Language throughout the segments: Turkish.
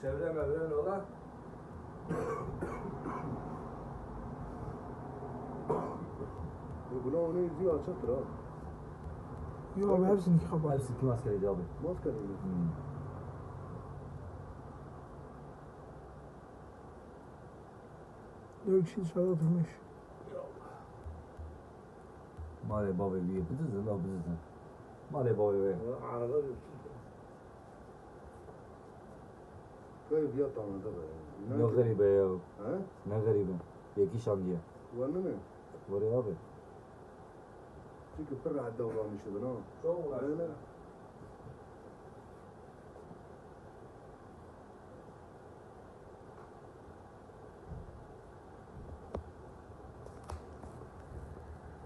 çevre mevren ola. Buna onun yüzüğü açıktır ha. Yok abi hepsini kapat. Hepsi kim askeriydi abi? Maskeli mi? Hmm. Dört kişi dışarıda oturmuş. Mare baba bir yapıcısın da yapıcısın. Mare baba bir. Arada bir كيف يطعم هذا نه غريبة يا ها نه غريبة يكي شاندية وأنا نه وري أبي فيك فرع الدورة مش بنا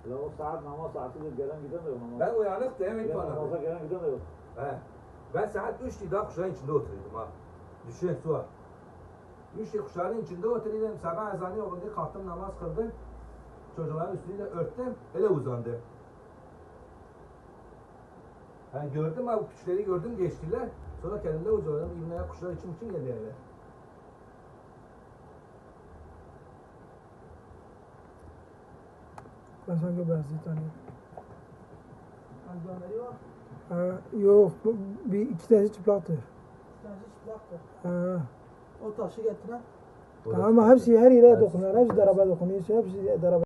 لو ساعات ما ساعات الجلان جدا بقى وعرفت إيه من فانا بقى ساعات دوشتي داخل شاين شلوتري ما Gelen bana? namaza gelen giden de yok. He. Ben saat 3'te daha kuşağın içinde oturuyordum ha. Düşün su. 3'te kuşağın içinde oturuyordum. Sabah ezanı okundu. Kalktım namaz kıldım. Çocukların üstünü de örttüm. Öyle uzandı. Ben gördüm abi kuşları gördüm geçtiler. Sonra kendimde uzandım. İbneye kuşlar için için geldi eve. Ben sanki benzi tanıyorum. Amcanları var. Ha, yok bu- bir iki tanesi çıplaktır. آه. طيب. ما حبسي هري لا دخنا نفس ضربة دخنيس نفس ضربة